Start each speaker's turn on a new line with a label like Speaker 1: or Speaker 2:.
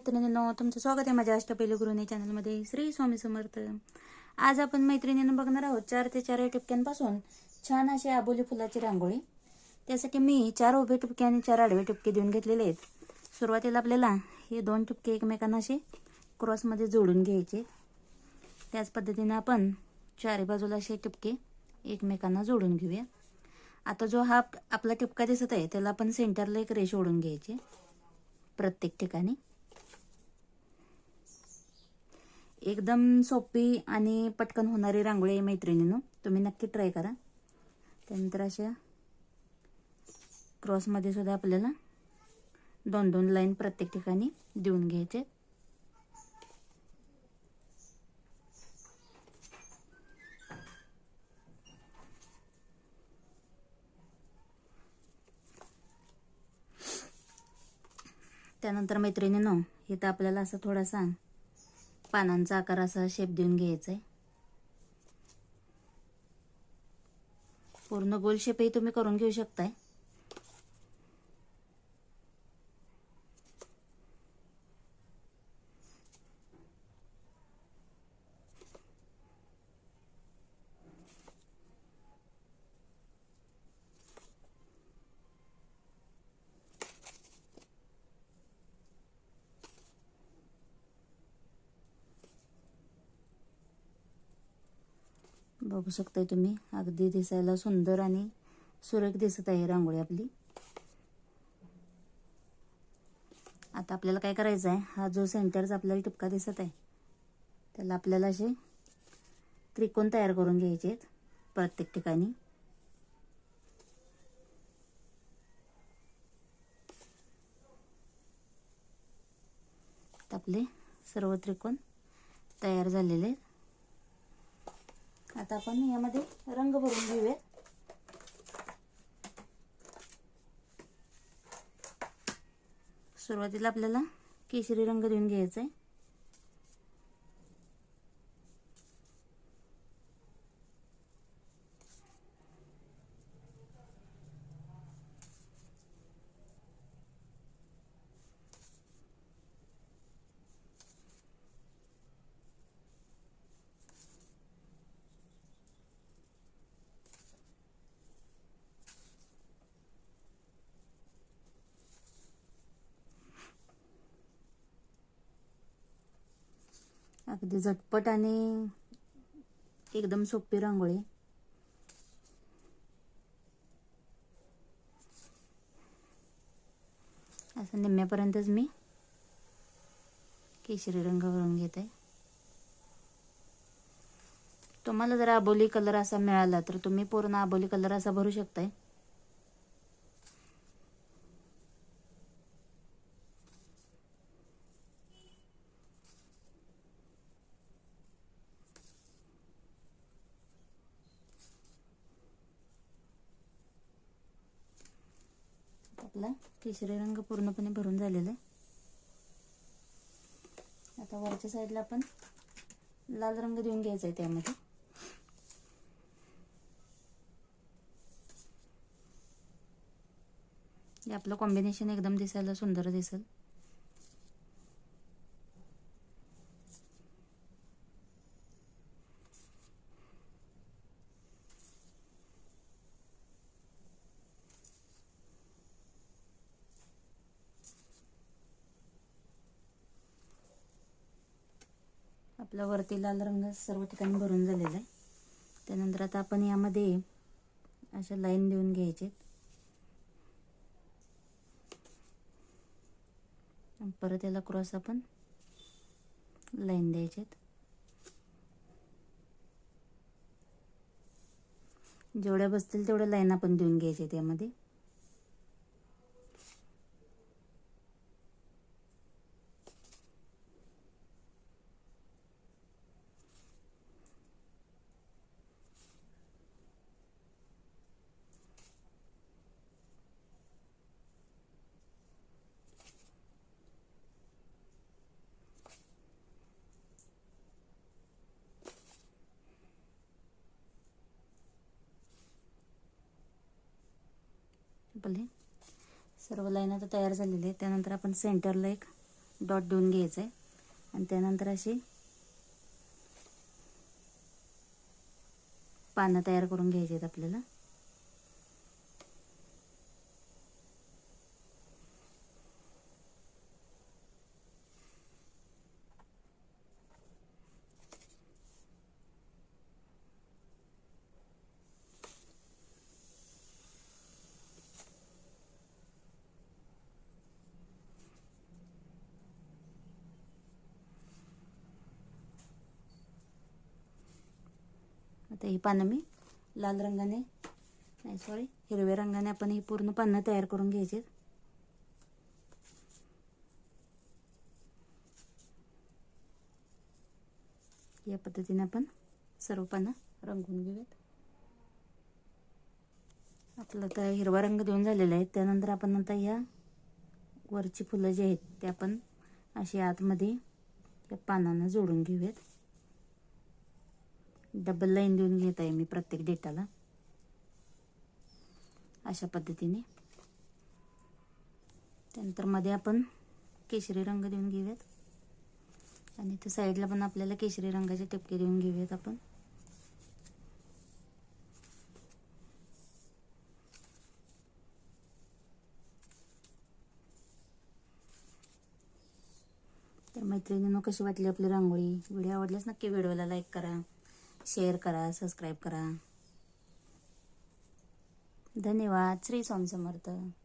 Speaker 1: मैत्रिणींनो तुमचं स्वागत आहे माझ्या अष्टपैलू गृहिणी चॅनलमध्ये. श्री स्वामी समर्थ. आज आपण मैत्रिणीनं बघणार आहोत चार ते चार टिपक्यांपासून छान अशी आबोली फुलाची रांगोळी. त्यासाठी मी चार उभे टिपके आणि चार आडवे टिपके देऊन घेतलेले आहेत. सुरुवातीला आपल्याला हे दोन टिपके एकमेकांना असे क्रॉसमध्ये जोडून घ्यायचे. त्याच पद्धतीने आपण चारी बाजूला असे टिपके एकमेकांना जोडून घेऊया. आता जो हा आपला टिपका दिसत आहे त्याला आपण सेंटरला एक रेष ओढून घ्यायची. प्रत्येक ठिकाणी. एकदम सोपी आणि पटकन होणारी रांगोळी आहे मैत्रिणीनं. तुम्ही नक्की ट्राय करा. त्यानंतर अशा क्रॉसमध्ये सुद्धा आपल्याला दोन दोन लाईन प्रत्येक ठिकाणी देऊन घ्यायचे. त्यानंतर मैत्रिणीनं इथं आपल्याला असं थोडासा पानांचा आकार असा शेप देऊन घ्यायचा आहे पूर्ण गोल शेपही तुम्ही करून घेऊ शकताय. बघू शकताय तुम्ही. अगदी दिसायला सुंदर आणि सुरेख दिसत आहे रांगोळी आपली. आता आपल्याला काय करायचं आहे हा जो सेंटरचा आपल्याला टिपका दिसत आहे त्याला आपल्याला असे त्रिकोण तयार करून घ्यायचे आहेत प्रत्येक ठिकाणी. आपले सर्व त्रिकोण तयार झालेले आहेत. आता आपण यामध्ये रंग भरून घेऊयात सुरुवातीला आपल्याला केशरी रंग देऊन घ्यायचा आहे अगदी झटपट आणि एकदम सोपी रांगोळी. असं निम्म्यापर्यंतच मी केशरी रंग भरून घेत. आहे तुम्हाला जर आबोली कलर असा मिळाला तर तुम्ही पूर्ण आबोली कलर असा भरू शकताय. आपला. केशरी रंग पूर्णपणे भरून झालेला आहे. आता वरच्या साईडला आपण लाल रंग देऊन घ्यायचा आहे त्यामध्ये. हे आपलं कॉम्बिनेशन एकदम दिसायला सुंदर दिसेल. आपला वरती लाल रंग सर्व ठिकाणी भरून झालेला आहे. त्यानंतर आता आपण यामध्ये अशा लाईन देऊन घ्यायचे परत याला क्रॉस आपण लाईन द्यायचे जेवढ्या बसतील तेवढ्या लाईन आपण देऊन घ्यायचे त्यामध्ये आपले सर्व लाईन आता तयार झालेली आहे त्यानंतर आपण सेंटरला एक डॉट देऊन घ्यायचं आहे आणि त्यानंतर अशी पानं तयार करून घ्यायची आहेत आपल्याला. आता ही पानं मी लाल रंगाने नाही सॉरी हिरव्या रंगाने आपण ही पूर्ण पानं तयार करून घ्यायची या पद्धतीने आपण सर्व पानं रंगवून घेऊयात. आपलं आता हिरवा रंग देऊन झालेला आहे त्यानंतर आपण आता ह्या वरची फुलं जी आहेत ते आपण अशी आतमध्ये या पानांना जोडून घेऊयात. डबल लाईन देऊन घेत आहे मी प्रत्येक डेटाला. अशा पद्धतीने. त्यानंतरमध्ये आपण केशरी रंग देऊन घेऊयात. आणि तो साईडला पण आपल्याला केशरी रंगाचे टिपके देऊन घेऊयात आपण. तर मैत्रिणींनो कशी वाटली आपली रांगोळी? व्हिडिओ आवडल्यास नक्की व्हिडिओला लाईक करा. शेअर करा सबस्क्राईब करा. धन्यवाद. श्री स्वामी समर्थ.